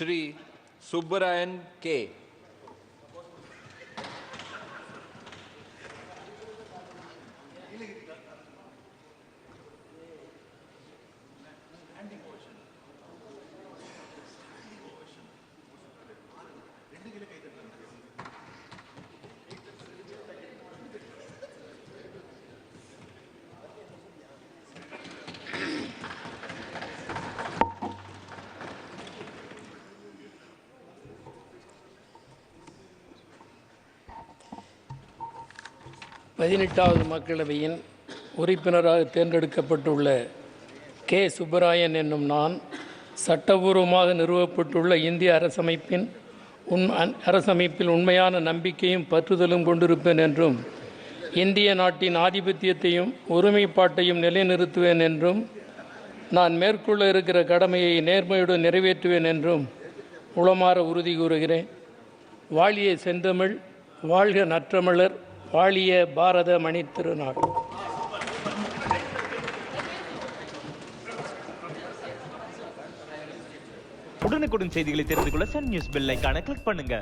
श्री सुब्रायन के பதினெட்டாவது மக்களவையின் உறுப்பினராக தேர்ந்தெடுக்கப்பட்டுள்ள கே. சுப்பராயன் என்னும் நான் சட்டபூர்வமாக நிறுவப்பட்டுள்ள இந்திய அரசமைப்பின் உண் அரசமைப்பில் உண்மையான நம்பிக்கையும் பற்றுதலும் கொண்டிருப்பேன் என்றும் இந்திய நாட்டின் ஆதிபத்தியத்தையும் ஒருமைப்பாட்டையும் நிலைநிறுத்துவேன் என்றும் நான் மேற்கொள்ள இருக்கிற கடமையை நேர்மையுடன் நிறைவேற்றுவேன் என்றும் உளமாற உறுதி கூறுகிறேன். வாழிய செந்தமிழ் வாழ்க நற்றமிழர் வாழிய பாரத மணி திருநாள். உடனுக்குடன் செய்திகளை தெரிந்து கொள்ள சன் நியூஸ் பெல் ஐகானை கிளிக் பண்ணுங்க.